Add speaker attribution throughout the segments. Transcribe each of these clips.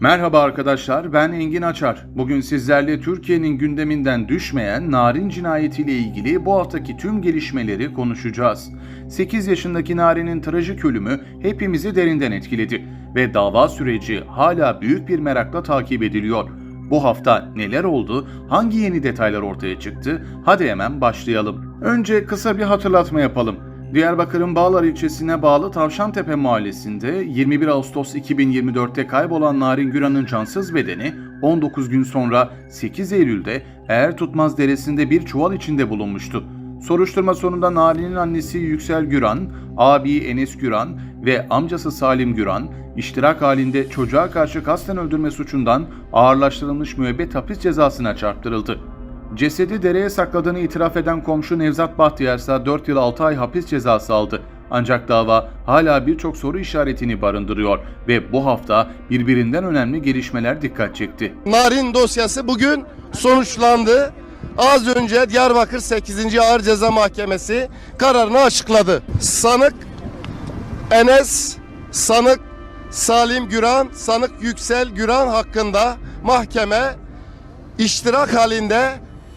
Speaker 1: Merhaba arkadaşlar, ben Engin Açar. Bugün sizlerle Türkiye'nin gündeminden düşmeyen Narin cinayetiyle ilgili bu haftaki tüm gelişmeleri konuşacağız. 8 yaşındaki Narin'in trajik ölümü hepimizi derinden etkiledi ve dava süreci hala büyük bir merakla takip ediliyor. Bu hafta neler oldu, hangi yeni detaylar ortaya çıktı? Hadi hemen başlayalım. Önce kısa bir hatırlatma yapalım. Diyarbakır'ın Bağlar ilçesine bağlı Tavşantepe mahallesinde 21 Ağustos 2024'te kaybolan Narin Güran'ın cansız bedeni 19 gün sonra 8 Eylül'de Eğer Tutmaz Deresi'nde bir çuval içinde bulunmuştu. Soruşturma sonunda Narin'in annesi Yüksel Güran, abi Enes Güran ve amcası Salim Güran iştirak halinde çocuğa karşı kasten öldürme suçundan ağırlaştırılmış müebbet hapis cezasına çarptırıldı. Cesedi dereye sakladığını itiraf eden komşu Nevzat Bahtiyar ise 4 yıl 6 ay hapis cezası aldı. Ancak dava hala birçok soru işaretini barındırıyor ve bu hafta birbirinden önemli gelişmeler dikkat çekti.
Speaker 2: Narin dosyası bugün sonuçlandı. Az önce Diyarbakır 8. Ağır Ceza Mahkemesi kararını açıkladı. Sanık Enes, sanık Salim Güran, sanık Yüksel Güran hakkında mahkeme iştirak halinde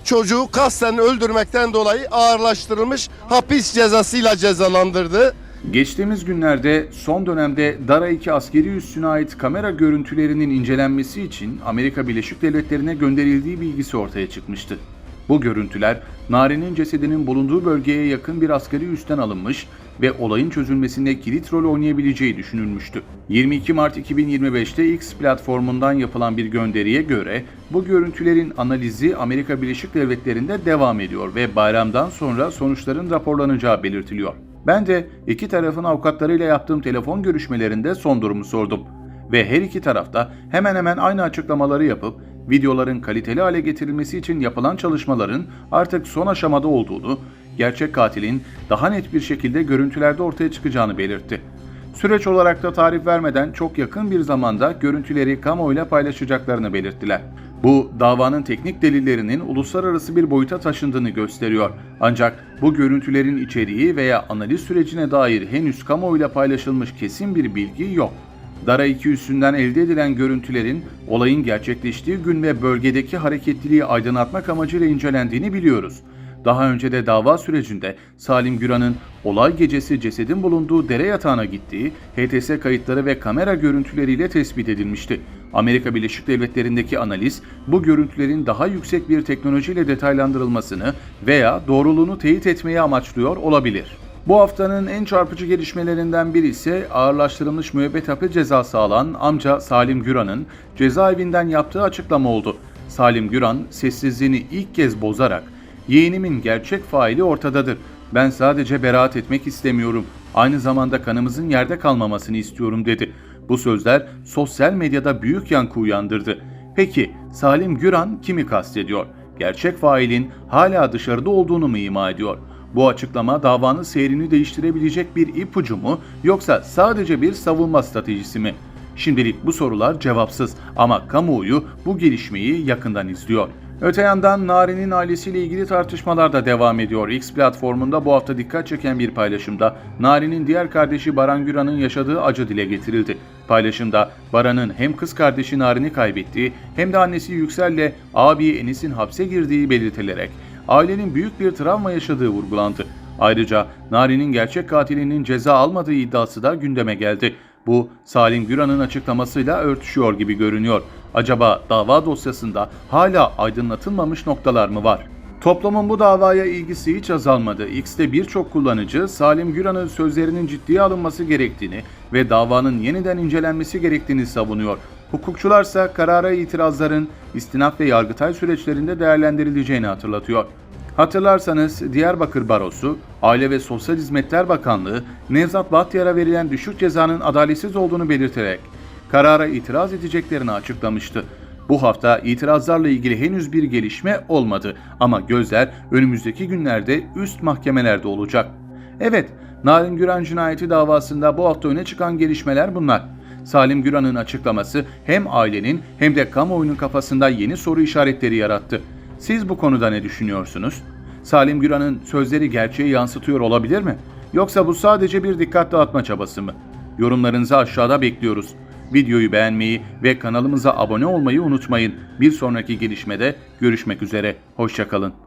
Speaker 2: çocuğu kasten öldürmekten dolayı ağırlaştırılmış hapis cezasıyla cezalandırdı.
Speaker 1: Geçtiğimiz günlerde son dönemde Dara 2 askeri üssüne ait kamera görüntülerinin incelenmesi için Amerika Birleşik Devletleri'ne gönderildiği bilgisi ortaya çıkmıştı. Bu görüntüler Nari'nin cesedinin bulunduğu bölgeye yakın bir askeri üstten alınmış ve olayın çözülmesinde kilit rol oynayabileceği düşünülmüştü. 22 Mart 2025'te X platformundan yapılan bir gönderiye göre bu görüntülerin analizi Amerika Birleşik Devletleri'nde devam ediyor ve bayramdan sonra sonuçların raporlanacağı belirtiliyor. Ben de iki tarafın avukatlarıyla yaptığım telefon görüşmelerinde son durumu sordum. Ve her iki tarafta hemen hemen aynı açıklamaları yapıp videoların kaliteli hale getirilmesi için yapılan çalışmaların artık son aşamada olduğunu, gerçek katilin daha net bir şekilde görüntülerde ortaya çıkacağını belirtti. Süreç olarak da tarif vermeden çok yakın bir zamanda görüntüleri kamuoyuyla paylaşacaklarını belirttiler. Bu davanın teknik delillerinin uluslararası bir boyuta taşındığını gösteriyor. Ancak bu görüntülerin içeriği veya analiz sürecine dair henüz kamuoyuyla paylaşılmış kesin bir bilgi yok. Dara 2 üssünden elde edilen görüntülerin olayın gerçekleştiği gün ve bölgedeki hareketliliği aydınlatmak amacıyla incelendiğini biliyoruz. Daha önce de dava sürecinde Salim Güran'ın olay gecesi cesedin bulunduğu dere yatağına gittiği HTS kayıtları ve kamera görüntüleriyle tespit edilmişti. Amerika Birleşik Devletleri'ndeki analiz bu görüntülerin daha yüksek bir teknolojiyle detaylandırılmasını veya doğruluğunu teyit etmeyi amaçlıyor olabilir. Bu haftanın en çarpıcı gelişmelerinden biri ise ağırlaştırılmış müebbet hapis cezası alan amca Salim Güran'ın cezaevinden yaptığı açıklama oldu. Salim Güran sessizliğini ilk kez bozarak yeğenimin gerçek faili ortadadır. Ben sadece beraat etmek istemiyorum. Aynı zamanda kanımızın yerde kalmamasını istiyorum dedi. Bu sözler sosyal medyada büyük yankı uyandırdı. Peki Salim Güran kimi kastediyor? Gerçek failin hala dışarıda olduğunu mu ima ediyor? Bu açıklama davanın seyrini değiştirebilecek bir ipucu mu yoksa sadece bir savunma stratejisi mi? Şimdilik bu sorular cevapsız ama kamuoyu bu gelişmeyi yakından izliyor. Öte yandan Nari'nin ailesiyle ilgili tartışmalar da devam ediyor. X platformunda bu hafta dikkat çeken bir paylaşımda Nari'nin diğer kardeşi Baran Güran'ın yaşadığı acı dile getirildi. Paylaşımda Baran'ın hem kız kardeşi Narin'i kaybettiği hem de annesi Yüksel'le abi Enis'in hapse girdiği belirtilerek ailenin büyük bir travma yaşadığı vurgulandı. Ayrıca Nari'nin gerçek katilinin ceza almadığı iddiası da gündeme geldi. Bu Salim Güran'ın açıklamasıyla örtüşüyor gibi görünüyor. Acaba dava dosyasında hala aydınlatılmamış noktalar mı var? Toplumun bu davaya ilgisi hiç azalmadı. X'te birçok kullanıcı Salim Güran'ın sözlerinin ciddiye alınması gerektiğini ve davanın yeniden incelenmesi gerektiğini savunuyor. Hukukçularsa karara itirazların istinaf ve yargıtay süreçlerinde değerlendirileceğini hatırlatıyor. Hatırlarsanız Diyarbakır Barosu, Aile ve Sosyal Hizmetler Bakanlığı, Nevzat Bahtiyar'a verilen düşük cezanın adaletsiz olduğunu belirterek karara itiraz edeceklerini açıklamıştı. Bu hafta itirazlarla ilgili henüz bir gelişme olmadı ama gözler önümüzdeki günlerde üst mahkemelerde olacak. Evet, Narin Güran cinayeti davasında bu hafta öne çıkan gelişmeler bunlar. Salim Güran'ın açıklaması hem ailenin hem de kamuoyunun kafasında yeni soru işaretleri yarattı. Siz bu konuda ne düşünüyorsunuz? Salim Güran'ın sözleri gerçeği yansıtıyor olabilir mi? Yoksa bu sadece bir dikkat dağıtma çabası mı? Yorumlarınızı aşağıda bekliyoruz. Videoyu beğenmeyi ve kanalımıza abone olmayı unutmayın. Bir sonraki gelişmede görüşmek üzere. Hoşçakalın.